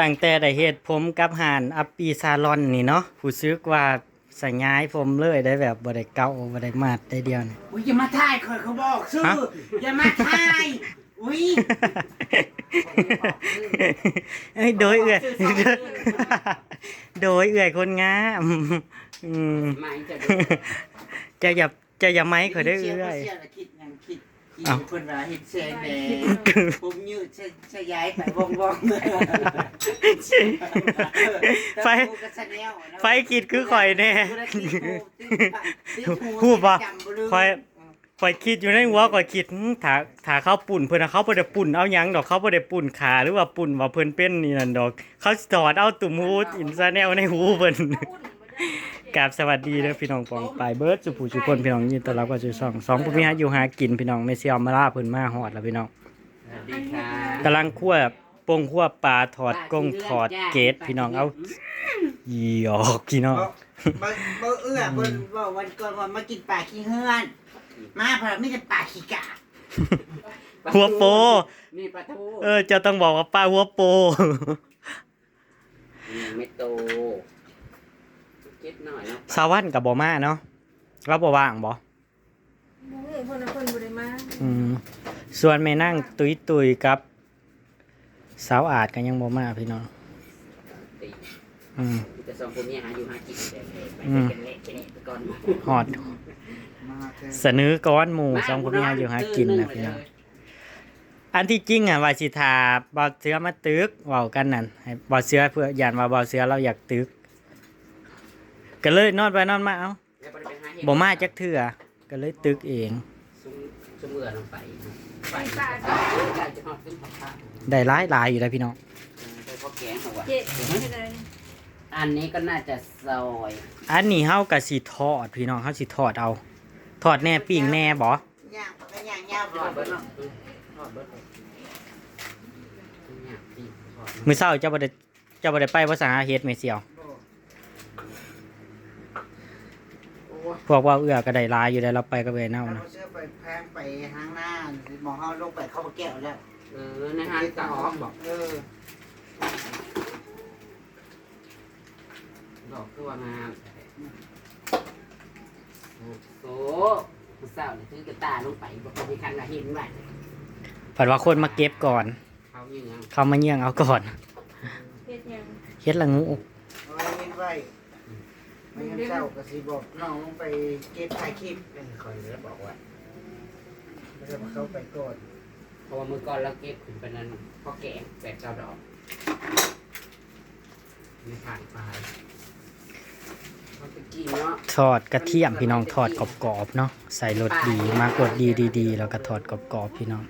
ตั้งแต่ได้เฮ็ดผมกับหานอัปปีซาลอนนี่เนาะผู้ซึกว่าสยายผมเลยได้แบบบ่ได้เก่าบ่ได้มาดได้เดียวนี่ อุ้ยอย่ามาถ่ายเขาเขาบอกชื่อฮะ อย่ามาถ่ายอุ้ยเอ้ยโดยเอื้อยโดยเอื้อยคนงามอืมไม่จะดูจะอย่าจะอย่าไม้ข่อยได้อเชียเอื้อย เชียร์คิดหยังคิดคิด อ้าวคนว่าเห็นแซงแดงผมยืดจะจะย้ายไปวงวงเลยไฟ ไฟคิดคือข่อยแน่ พูดว่าข่อย ข่อยคิดอยู่ในหัวข่อยคิดหึถ้าถ้าเขาปุ่นเพิ่นน่ะเขาบ่ได้ปุ่นเอาหยังดอกเขาบ่ได้ปุ่นขาหรือว่าปุ่นว่าเพิ่นเป็นนี่นั่นดอก เขาสิถอดเอาตุ่มหูอินซาแนลในหูเพิ่น กราบสวัสดีเด้อพี่น้องปองปลายเบิร์ดสุผู้สุคนพี่น้องยินดีต้อนรับเข้าสู่ช่องสองผู้มีหาอยู่หากินพี่น้องไม่เสียมาล่าเพิ่นมาฮอดแล้วพี่น้องสวัสดีค่ะกำลังคั่วปงคั่วปลาถอดกงถอดเกตพี่น้องเอายีออกพี่น้องบ่บ่เอื้อเพิ่นว่าวันก่อนว่ามากินปลาขี้เฮือน มาเพราะไม่ได้ปลาขี้กาหัวโปนี่ปลาทูเออเจะต้องบอกว่าปลาหัวโปไม่โตเก็ดหน่อยเนาะ สาวันกับบ่มาเนาะเราบ่ว่างบ่บ่ฮู้เพิ่นน่ะเพิ่นบ่ได้มาอืมส่วนแม่นั่งตุยตุยๆกับ สาวอาจก็ยังบ่มาพี่น้องตีอืมแต่สองคนนี้หาอยู่หากินแต่ไปอืมกันเละไปนี่ไปก่อนฮอดเสนอก้อนหมู่สองคนมีหาอยู่หากินนะพี่น้องอันที่จริงอะว่าสิทาบ่าวเสือมาตึกเว้ากันนั่นให้บ่าวเสือเพื่อยันว่าบ่าวเสือเราอยากตึก ก็เลยนอนไปนอนมาเอ้าแล้วบ่ได้ไปหาเห็ดบ่มาจักเทื่อก็เลยตึกเอง ซุ่มซุ่มเอือลงไปไปปลาไปไปจะหอดขึ้นผักผ้าได้หลายหลายอยู่แล้วพี่น้องไปพอแกงเอาว่ะเจ็ดไม่ได้อันนี้ก็น่าจะซอยอันนี้เฮาก็สิทอดพี่น้องเฮาสิทอดเอาทอดแน่ปิ้งแน่บ่ย่างก็ย่างย่างทอดเบิดเนาะทอดเบิดย่างที่ทอดมื้อเช้าเจ้าบ่ได้เจ้าบ่ได้ไปภาษาเฮ็ดแม่เสี่ยว โอ้ย พวกว่าเอื้อก็ได้หลายอยู่ได้เราไปกับเอ้ยเน่าเรานะเชื่อไปแพงไปทางหน้าหมองเฮาลงไปเข้าแก้วแล้วเออในห้างกะออกบอกเออดอกคือว่างามโอ้โหผู้สาวนี่ถือกระตาลงไปบอกว่ามีคันละเห็นไว้ผัดว่าคนมาเก็บก่อน เขาอยู่ยังเขามาเยี่ยงเอาก่อน เฮ็ดหยัง เฮ็ดละงู เอาไว้เว้นไว้ ไม่งั้นเจ้าก็สิบอกน้องลงไปเก็บถ่ายคลิปเป็นคอยแล้วบอกว่าแล้วก็เข้าไปก่อนเพราะว่ามือก่อนเราเก็บขึ้นไปนั้นพอแกงแปดเก้าดอกไม่ผ่านไปเขาไปกินเนาะทอดกระเทียมพี่น้องทอดกรอบๆเนาะใส่รสดีมากดดีดีๆแล้วก็ทอดกรอบๆพี่น้อง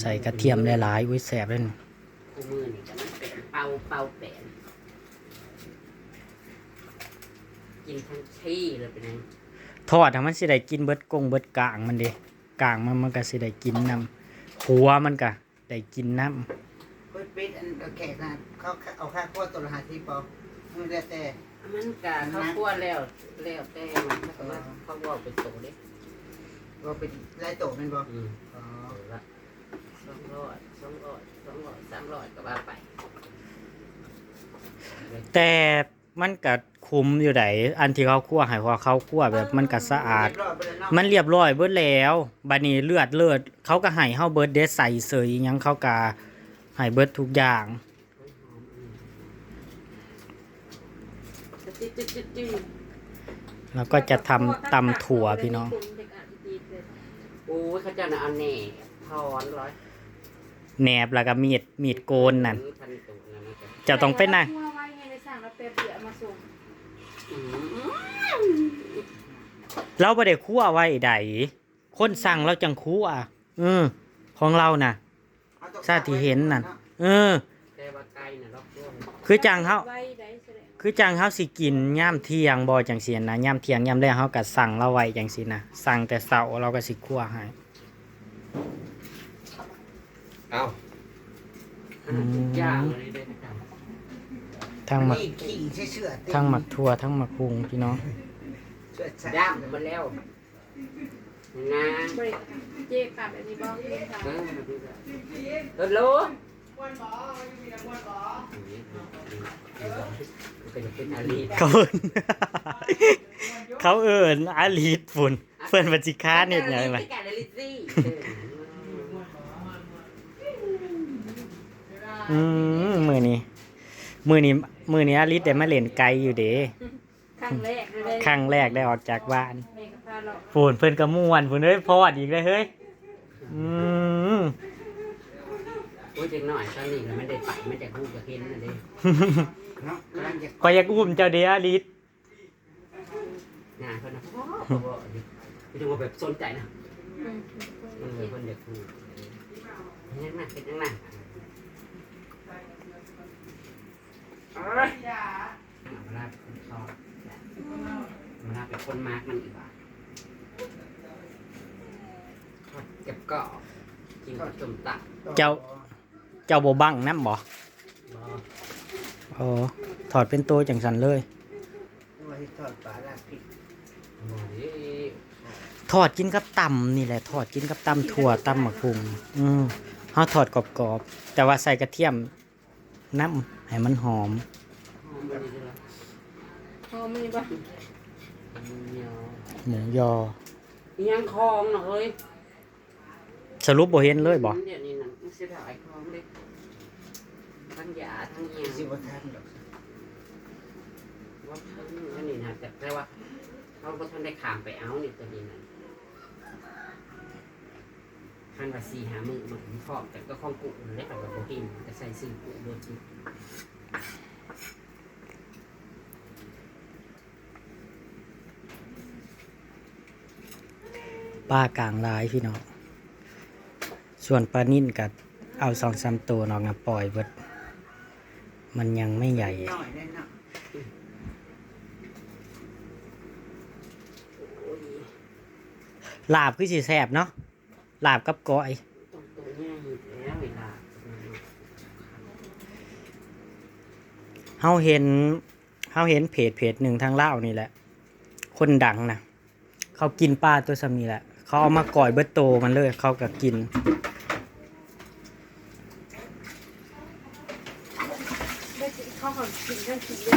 ใส่กระเทียมหลายๆอุ้ยแซ่บเลยนี่คู่มือนี่จะมันเป็นเป่าเป่าแปน กินทั้งที่เลยเป็นไงทอดถ้ามันสิได้กินเบิดกงเบิดกลางมันเด้กลางมันมันก็สิได้กินน้ำหัวมันก็ได้กินน้เพิ่นปิดอันเอาแขกนะเขาเอาค่าขั้วตัวละห้าสิบปอไม่ได้แต่มันกะเขาคั่วแล้วแล้วแต่มันเขาว่าเขาว่าเป็นโตเด็กว่าเป็นไล่โตแมันบ่อืมอ๋อเอาละสองร้อยสองร้อยสองร้อยสามร้อยก็ว่าไปำแต่มันก็ คุ้มอยู่ไดอันที่เขาคั่วให้เพอเขาคั่วแบบมันก็สะอาดเรียบร้อยไปแล้วเนาะมันเรียบร้อยเบิดแล้วบัดนี้เลือดเลือดเขาก็ให้เฮาเบิดเดใส่เสยอิหยังเขาก็ให้เบิดทุกอย่างจิ๊ดจิ๊ดจิ๊ดจิ๊ดแล้วก็จะทำตำถั่วพี่น้อง โอ้ยเขาเจะน่ะเอาแหน่ถอนร้อยแหนบแล้วก็มีดมีดโกนนั่นพันตุนั่นมันก็จะต้องไปนั่งทั่วไว้ไงได้สั่งแล้วแป๊บเดียวเอามาส่งอืม เราบ่ได้คั่วไว้ใดคนสั่งเราจังคั่วอือของเราน่ะเอาตัวชาติที่เห็นนั่นเออแต่ว่าไก่น่ะรอบตัวคือจังเฮาไว้ได้แสดงคือจังเฮาสิกินย่ามเที่ยงบ่จังซี่นะย่ามเที่ยงย่ามแลงเฮาก็สั่งเราไว้จังซี่นะสั่งแต่เช้าเราก็สิคั่วให้เอาอันนั้นทุกอย่างเลยเด้อนะครับ ทั้งหมักนี่ขิงใช่เชื่อทั้งหมักทั่วทั้งหมักพุงพี่น้องเชื่อใช่ย่างหมดแล้วนะบริเจ๊ปรับแบบนี้บ่เรียนถามเออมาดูกันเออโลเป็นเป็นอาลีเขาเอิ้นเขาเอิ้นอาลีดฝุ่นเพิ่นบัญชีค้าเนี่ยอย่างไรไม่การลิซี่อืมมือนี้มือนี้ มือนี้อาลีดได้มาเล่นไกลอยู่เด้ครั้งแรกเลยครั้งแรกได้ออกจากบ้านแม่ก็พาเราฝุ่นเพิ่นก็ม่วนฝุ่นเอ้ยพอดอีกเลยเฮ้ยอืมโอ้ยเด็กหน่อยตอนนี้มันได้ไปมันจะพูดกับเห็นนะเด้เนาะกำลังจะก็อยากอุ้มเจ้าเด้อาลีดงานเขานะพ่อเขาบอกดิไม่ต้องแบบสนใจนะอืมเออคนเด็กพูดยังหนักเป็นยังหนัก เอ้ยมาลาเป็นคนชอบมาลาเป็นคนมาร์กมันอีกอะเก็บเกาะกินกับจมตักเจ้าเจ้าบ่บังน้ำบ่บ่โอ้ถอดเป็นตัวจังสันเลยว่าให้ทอดปลาลาดพริกบ่ดิทอดกินกับตำนี่แหละทอดกินกับตำถั่วตำมะพุงอืมเฮาทอดกรอบๆแต่ว่าใส่กระเทียม น้ำให้มันหอมหอมบ่ดีเลยพอมีบ่เหนียวหมูยออิหยังคลองเนาะเฮ้ยสรุปบ่เห็นเลยบ่เดี๋ยวนี้น่ะมันสิได้คลองเด้ทั้งยาทั้งเหี่ยสิบ่ทันดอกว่าทั้งอันนี้นะแต่แต่ว่าเขาบ่ทันได้ข้ามไปเอานี่ตัวนี้นั่น คันว่าสี่หามือมันพร้อมแต่ก็ข้องกุนั่นแหละแต่ว่าบ่กินก็ใส่ซื้อกุโดนจิป้ากลางลายพี่น้อง ส่วนปลานิ่นกับเอาสองสามตัวน้องนะปล่อยเบิด มันยังไม่ใหญ่น้อยได้เนาะลาบคือสิแซ่บเนาะ ลาบกับก้อยต้องตัวใหญ่แล้วเวลาเฮาเห็นเฮาเห็นเพจเพจหนึ่งทางลาวนี่แหละ คนดังนะเขากินปลาตัวซ้ำนี่แหละ เขาเอามาก่อยเบิดโตมันเลย เขาก็กินได้กินข้าวของกินกันกินเลย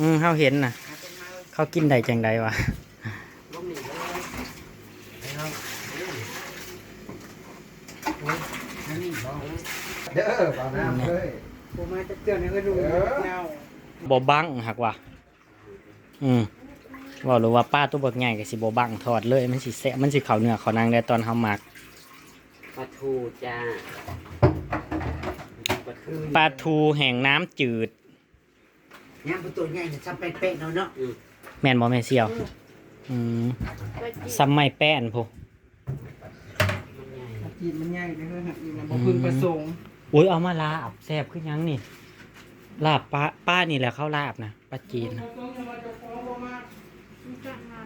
อืมเฮาเห็นนะหาต้นไม้เขากินได้จังใดวะ บ่มีเลย เอาอันนี้บ่ เด้อบ่าน้ำเอ้ยผมมาจะเตือนให้ก็ดูเงาบ่บังหักว่ะอืมว่าหรือว่าป้าตัวบักใหญ่ก็สิบ่บังทอดเลย มันสิแซ่บมันสิเข้าเนื้อเขานางได้ตอนเฮาหมักปลาทูจ้าปลาทูแห่งน้ำจืดย่างเป็นตัวใหญ่จะทำเป๊ะเนาะเนาะแม่นบ่แม่เสียว อืมซ้ำไม่แป้นพุมั นใหญ่จีนมันใหญ่เลยฮะอีกนะบ่พึงประสงค์อุ้ยเอามาลาบแซ่บขึ้นยังนี่ ลาบป้าป้านี่แหละเขาลาบนะป้าจีนนะมันจังมา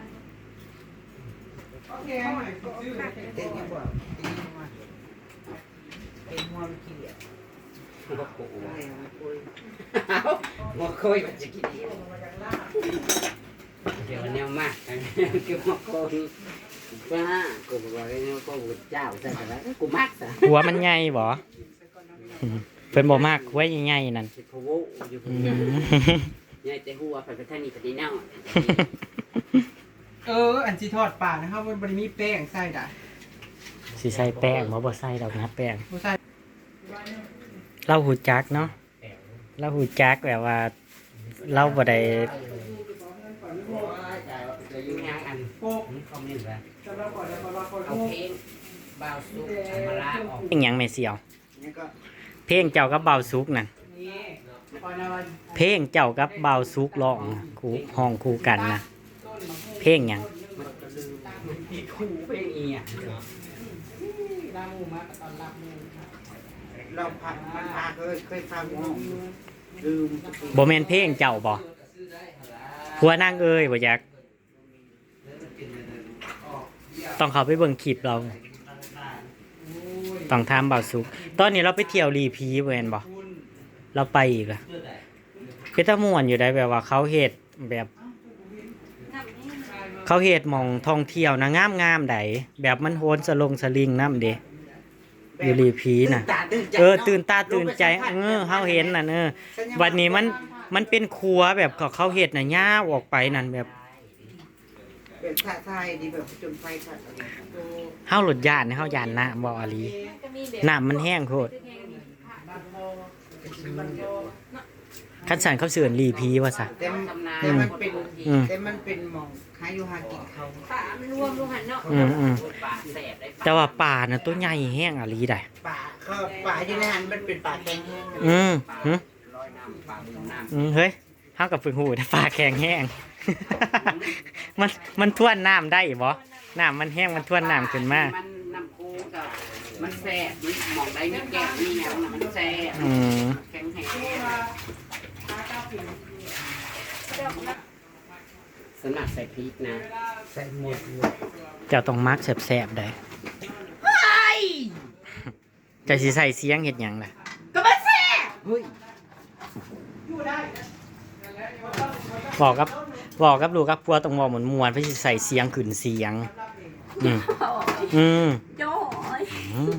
โอเคหน่อยชื่อเต้นยังบ่ตีมาเต้นหัวมันขี้เหร่ก็โผล่อะไรมาคุยหัวโคยมันจะกินเดียวเดี๋ยวแนวมากเก็บหัวโคย ป้ากูบอกว่าเนี่ยก็บุเจ้าแต่แต่กูมักซะหัวมันใหญ่บ่เพิ่นบ่มากหัวใหญ่ๆนั่นสิพะโวอยู่อืมใหญ่แต่หัวไปประเทศนี้ประเทศนั้นเออ อันสิทอดปลานะครับมันบ่ได้มีแป้งใส่ดะสิใส่แป้งบ่บ่ใส่ดอกนะแป้ง บ่ใส่เราหูจักเนาะเราหูจักแบบว่า เราบ่ได้ อยู่งานอันโป๊กคอมเมนต์ว่า เราก่อนจะเราก่อนเอาเพลงบ่าวสุกธรรมราออกเพลงหยังแม่เสี่ยวนี่ก็เพลงเจ้ากับเบาสุกนั่นนี่ก่อนนะวันเพลงเจ้ากับเบาสุกร้องคู่ห้องคู่กันนะต้นมะม่วงเพลงหยังมันก็ลืมมันมีคู่เพลงอีอะลาหมูมากับตอนลาหมูค่ะเราพักมันพาเคยเคยฟังห้องลืมทุกทีบ่แม่นเพลงเจ้าบ่หัวนางเอ้ยบ่จัก ต้องเข้าไปเบิ่งคลิปเราต้องถามเบาสุก ตอนนี้เราไปเที่ยวรีพีเวนบ่เราไปอีกอะคือตะม่วนอยู่ได้แบบว่าเขาเฮ็ดแบบน้ำนี่เขาเฮ็ดหมองท่องเที่ยวนะงามงามๆใดแบบมันโหนสลงสลิงน้ำเด้อยู่รีพีน่ะตาตื่นใจเออ ตื่นตาตื่นใจเออเฮาเห็นน่ะเออวันนี้มันมันเป็นครัวแบบเขาเขาเฮ็ดน่ะย่าออกไปนั่นแบบ เป็นท่าทายดีแบบจนไฟขัดอะไรเฮาหลุดย่านเฮาย่านน้ำบ่อาลีก็มีแบบน้ำมันแห้งโคตรคันสันเขาเสื่อนรีพีว่าซะแต่มันทำนาแต่มันเป็นอืมแต่มันเป็นหมองหาอยู่หากินเขาป่ามันรวมลงหันเนาะอืมอืมป่าแสบได้แต่ว่าป่าน่ะตัวใหญ่แห้งอาลีได้ป่าก็ป่าอยู่ในหันมันเป็นป่าแข็งแห้งอืมหึลอยน้ำป่าบุญน้ำอืมเฮ้ยเฮากับฝึกหูแต่ป่าแข็งแห้ง มันมันท่วนน้ำได้บ่น้ำมันแห้งมันท่วนน้ำขึ้นมา มันน้ำคูกับมันแสบมันหมองได้ม่แก่นี่แนวน่ะมันแสบอืม แข็งแห้งสนับใส่พริกนะใส่หมดเลยเจ้าต้องมักแสบๆได้เจะสิใส่เสียงเฮ็ดหยังล่ะ เฮ้ยบอกกับ บอกกับลูกกับพัวต้องบอกเหมือนมวนเพื่อสิใส่เสียงขึ้นเสียง อืมอืมโจ้ยอืม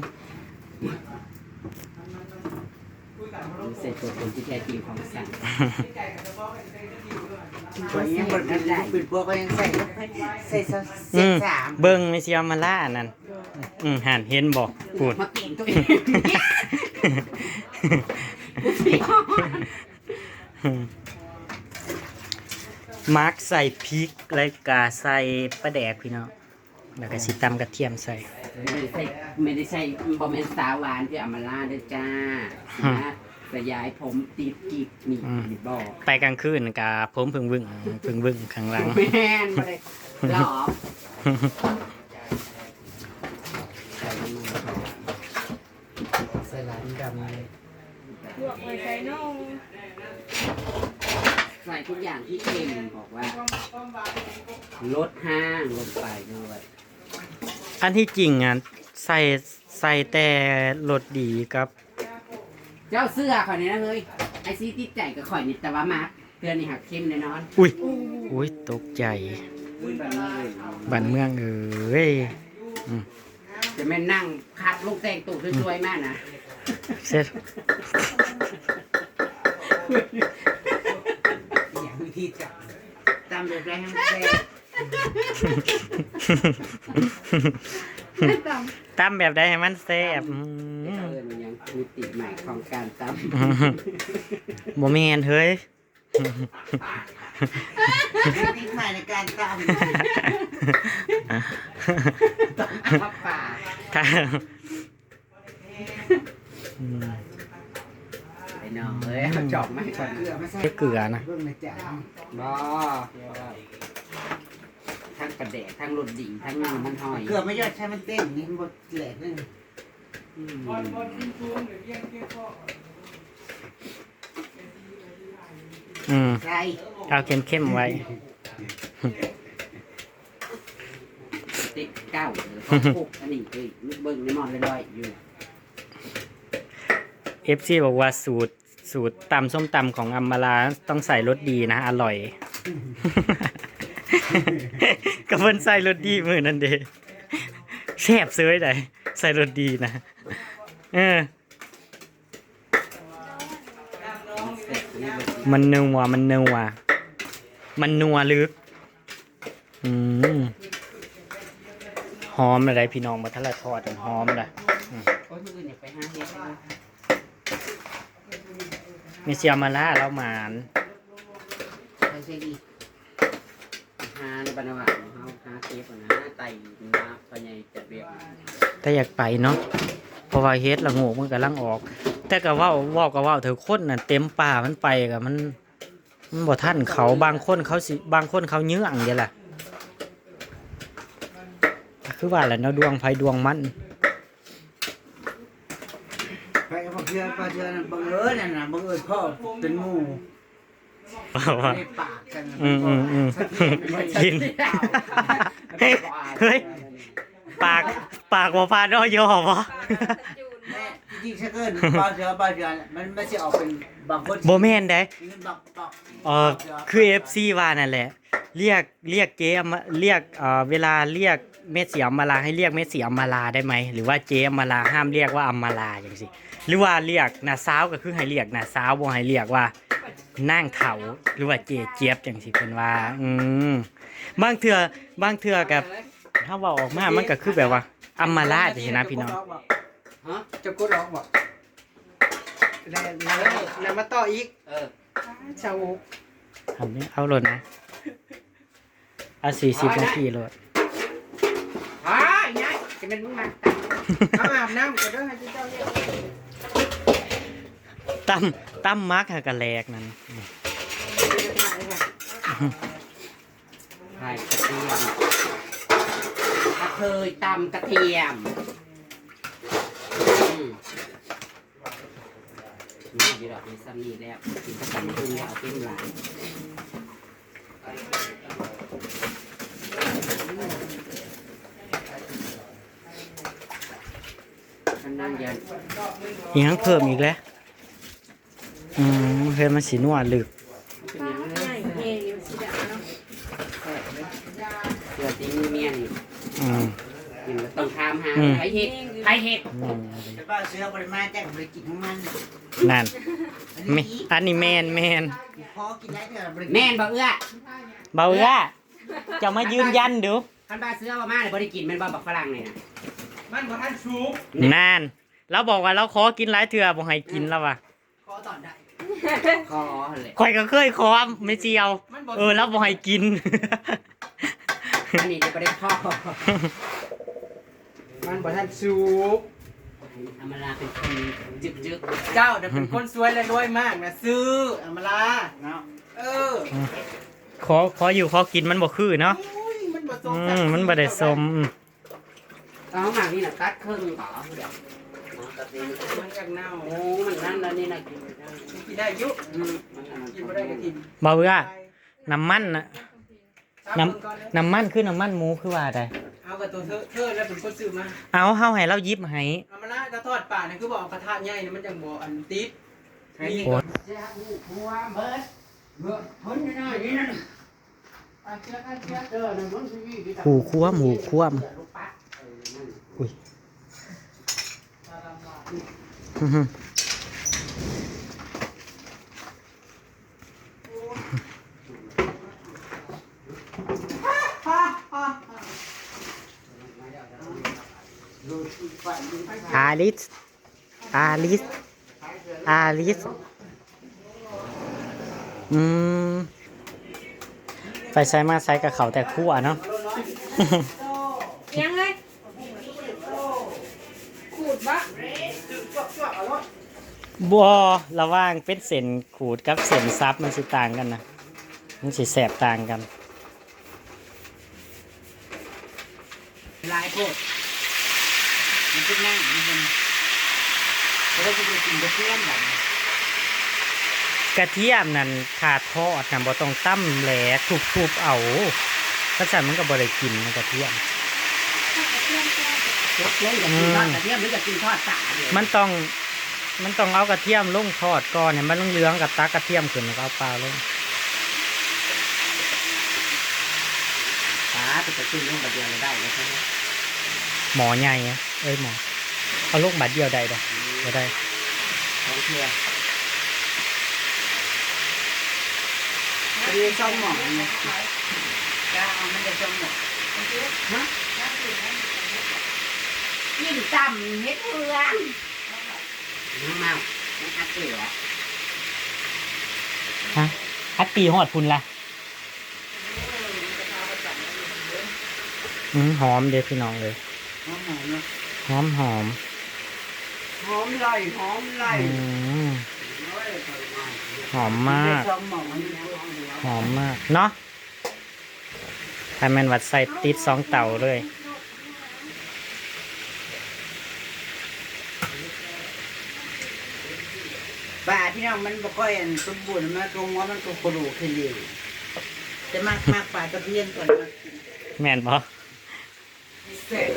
เสร็จตัวเป็นที่แท้จริงของสัตว์ตัวนี้มันเป็นเป็นพวกก็ยังใส่ใส่ซะเสีอืยงมสามเบิ่งในเสียมาล่านั่นอืมหันเห็นบอกพูดมาเก่งตัวเอง มาร์กใส่พริกแล้วก็ใส่ปลาแดกพี่น้องแล้วก็สิตำกระเทียมใส่ ไม่ได้ใส่ไม่ได้ใส่บอมเมนสาหวานที่อามาล่าด้วยจ้านะสยายผมติดกิบนี่บอกไปกลางคืนกับผมพึ่งวึ่งพึ่งวึ่งข้างหลัง แม่นมาเลยหลอใส่น้ำมันใส่หลายดำเลย ลวกไว้ใส่น่อง ใส่ทุกอย่างที่เค็มบอกว่า ลดห้างลงไปด้วยอันที่จริงอะใส่ใส่แต่รสดีกับ เจ้าเสื้อข่อยนี่นะเฮ้ยไอซีติดใจกับข่อยนี่แต่ว่ามาเพื่อนนี่หักเข้มแน่นอนอุ้ยอุ้ยตกใจ อุ้ยบันเลยบ้านเมืองเอ้ยจะแม่นนั่งคัดลูกแต่งตู่สวยๆมากนะเสร็จ อย่างวิธีจับตามแบบไรให้มันแซ่บตำแบบใดให้มันแซ่บอืเอมอมันยังมีติดใหม่ของการตบ่แม่นเฮ้ยนิดหน่อยในการตามำข้าวป่าถ้าอืมไอ้ น้องเอ้ยเอาจอบมาให้ก่อนเกลือมาใส่ใส่เกลือนะ เบิ่งในจานบ่ทั้งกระแดกทั้งรสดิ่งทั้งมันหอยเกลือไม่ยอดใช้มันเต้นนี่มันบดแหลกเลยอืมอืมใช่เอาเข้มๆไว้ ติ๊กเก้าหรือข้าวโพกอันนี้เอ้ยนึกเบิ่งในหมอนลอยๆอยู่ FC บอกว่าสูตร สูตรตำส้มตำของอัมมาลาต้องใส่รสดีนะ อร่อย ก็เพิ่นใส่รสดีมือนั่นเด้แซ่บเซยได้ใส่รสดีนะ เออ มันนัวมันนัวมันนัวลึก อืมหอมอะไรพี่น้องมาทะเละทอดกันหอมเลย มีเซียมาล่าแล้วหมานใช่ใช่ดีหาในบรรดาวันเฮาหาเทปก่อนนะไต่มาพอใหญ่จัดเรียบมาถ้าอยากไปเนาะเพราะว่าเฮ็ดละโงกมันกำลังออก แต่ก็เว่าเว่าก็เว่าเถอะคนน่ะเต็มป่ามันไปก็มันมันบ่ทันเขาบางคนเขาสิบางคนเขาเยื้องเดี๋ยวล่ะ คือว่าแหละเนาะดวงไฟดวงมัน ไปพอเชื่อพอเชื่อนั่นบังเอิญนั่นน่ะบังเอิญพ่อเป็นหมู่ว่าว่า ในปากกันน่ะอืมอืมอืมกิน เฮ้ยปาก ปากบ่พาดอยอบ่แม่จริงๆถ้าเกิดพอเชื่อพอเชื่อมันไม่ใช่ออกเป็นบางคนบ่แม่นได้มันบักบักเออคือ FC ว่านั่นแหละ เรียก เรียกเกมเรียกเอ่อเวลาเรียกเมสสีอัมมาลาให้เรียกเมสสีอัมมาลาได้ไหม หรือว่าเจอัมมาลาห้ามเรียกว่าอัมมาลาอย่างสิ หรือว่าเรียกนาซาวก็คือให้เรียกนาซาวบ่ให้เรียกว่านั่งเถาหรือว่าเจเจี๊ยบอย่างสิเป็นว่า อืมบางเทื่อบางเทื่อกับถ้าเว่าออกมามันก็คือแบบว่าอัมมาลาจังซี่นะพี่น้องฮะจะกดออกบ่แล้วแล้วแล้วมาต่ออีก เออชาวทำนี้เอาโหลดนะเอาสี่สิบนาทีโหลดอ้าเนี่ยจะเป็นมึงมาเอาอาบน้ำก็เด้อให้เจ้าเนี่ย ตั้มตั้มมาร์กกะแลกนั่นไข่กระเทียมกระเทยตำกระเทียมอืมนี่อยู่ดอกมีซ้ำนี่แล้วกินกระตำพึ่งแล้วเอาเต็มหลายมันนั่งยันอีกทั้งเพิ่มอีกแล้ว อืมเพิ่มมันสีนวดลึกป้าง่ายเฮงอยู่สิดาเนาะเสือตีมือเมียนี่อืมยิงต้องทามหาอืมไผเห็ดไผเห็ดนั่นแต่ว่าเสือปริมาณแจ้งบริกินของมันนั่นแม่อันนี้แมนแมนพอกินได้เถอะบริกิแม่นบ่เอื้อเบาละจะมายืนยันดูคันบาเสือว่ามาเลยบ่ได้กินแม่นบ่บักฝรั่งนี่นะมันบ่ทันสูบนั่นเราบอกว่าเราขอกินหลายเถื่อบอกให้กินแล้วว่ะขอตอนได้ คอเลยข่อยก็เคยขอไม่เจียว มันบ่เออแล้วบอกให้กิน อันนี้จะบ่ได้พ่อมันบ่ทันสูบธรรมดาเป็นคนจึกจึกเจ้าเดี๋ยวเป็นคนสวยและรวยมากนะซื้อเอามาลาเนาะเออขอขออยู่ขอกินมันบ่คือเนาะอุ้ยมันบ่สอืมศักมดิ์มันบ่ได้สมอืมเอาหมากนี่น่ะตัดครึ่งต่อเดี๋ยวเอาตัดนี่ มันอยากเน่าโอ้มันนั่นแล้วนี่น่ะกินไม่ได้กินได้อยุอืมมันอันนั้นกินบ่ได้ก็กินเบาละน้ำมันนะน้น้ำน้ำมันคือน้ำมันหมูคือว่าใดเอากับตัวเธอเธอแล้วเป็นคนซื้อมาเอาเฮาให้เราหยิบให้เอามาละกระทอดป่านี่คือบอกเอากระทะใหญ่นี่มันจังบ่อันติดนี่โอ้เจ้าหัวเบิดเบิดพ้นน้อยๆนี่นั่นอาเจ้าอาเจ้าเด้อนั่นมันสิมีที่ตาหูคั่วหมูคั่วมลูกปัดเออนั่นอุ้ย อาลิส อาลิส อาลิส อืม ไปใช้มาใช้กับเขาแต่คู่อะเนาะยังไงขูดบะ บัวระหว่างเป็นเส้นขูดกับเส้นซับมันสิต่างกันนะมันสิแสบต่างกันลายโพดมันเป็นง่ายมันเป็นเพราะว่าจะไปกินกระเทียมแบบนี้กระเทียมนั่นขาดทอดนะบ่ต้องตั้มแหลทุบๆเอาถ้าสั่นมันก็บ่ได้กินนะกระเทียมเล็กเลยอยากกินทอดกระเทียมหรืออยากกินทอดสาเดี๋ยวมันต้อง มันต้องเอากระเทียมลงทอดก่อนเนี่ยมันเหลืองๆกับตักกระเทียมขึ้นแล้วก็เอาปลาลงสาจะไปกินลงแบบเดียวเลยได้เลยใช่ไหมหมอใหญ่อะเอ้ยหมอเอาลงบัดเดียวได้ดอกบ่ได้ท้องเที่ยวเรียนช่องหมองนะจ้ามันจะช่องหมองกินตำเฮ็ดเพื่อน น้ำเมาน้ำอัดเกลือฮะฮัตตีหอดพุ่นละอืมหอมเด้อพี่น้องเลยหอมหอมเนาะหอมหอมหอมไหลหอมไหลอืมหอมมากช่องหมองมันหอมมาก เนาะถ้าแมนวัดใส่ติดสองเต่าเลย ป่าที่น้องมันบ่ค่อยอันสมบูรณ์มาตรงว่ามันก็กระดูกขึ้นดีจะมากมากป่าตะเพียนก่อนมาแม่นบ่เสร็จ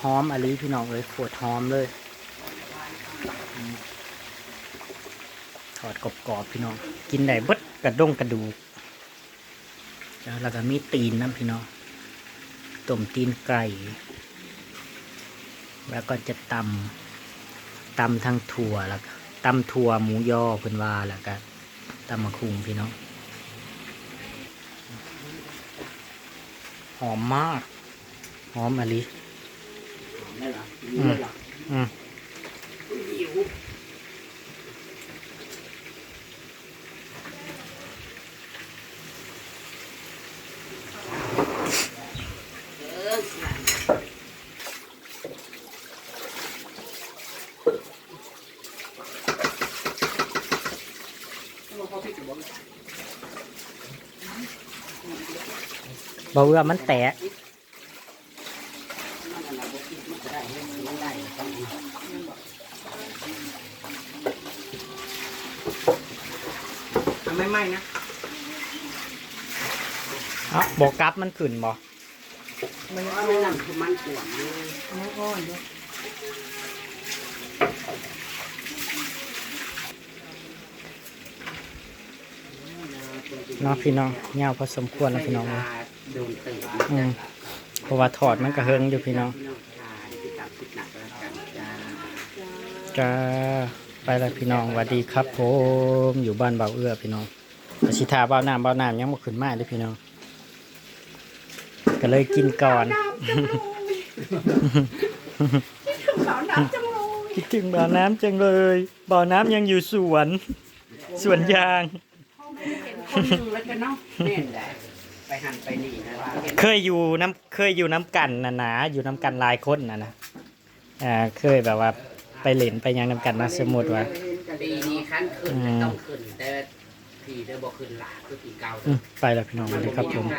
หอมอะลีพี่น้องเลยปวดหอมเลยทอดกรอบๆพี่น้อง กินได้บดกระด้งกระดูกแล้วก็มีตีนน้ำพี่น้องต้มตีนไก่ แล้วก็จะตำตำทั้งถั่วแล้วก็ตำถั่วหมูยอเพิ่นว่าแล้วก็ตำมะคุงพี่น้องหอมมาก หอมอะลิได้เหรอมีได้เหรออืม บ่เอือมันแตกทำไม่ไหม้นะเอ้าบอกกลับมันขึ้นบ่มันเพราะในนั้นคือมันกวางเลยมันอ่อนด้วย เนาะพี่น้องยาวพอสมควรแล้วพี่น้องเอ้ยโดนตื่นอืมเพราะว่าถอดมันก็เฮิงอยู่พี่น้องพี่น้องชายที่ตับติดหนักแล้วกันจ้าจ้าไปแล้วพี่น้องสวัสดีครับผมอยู่บ้านเบาเอื้อพี่น้องแต่สิทาเบาน้ำเบาน้ำยังบ่ขึ้นมาเลยพี่น้องก็เลยกินก่อนสาวน้ำจังเลยคิดถึงบ่อน้ำจังเลยบ่อน้ำยังอยู่สวน สวนยาง คนหนึ่งแล้วกันเนาะแน่นแหละไปหันไปนี่นะว่าเห็นเคยอยู่น้ำเคยอยู่น้ำกันนะนะอยู่น้ำกันหลายคนนะนะอ่าเคยแบบว่าไปเล่นไปหยังน้ำกันนะสมมติว่า ปีนี้ขั้นขึ้นแต่ต้องขึ้นแต่ผีเด้อบอกขึ้นหลาคือปีเก่าอืมไปแล้วพี่น้องสวัสดีครับผมน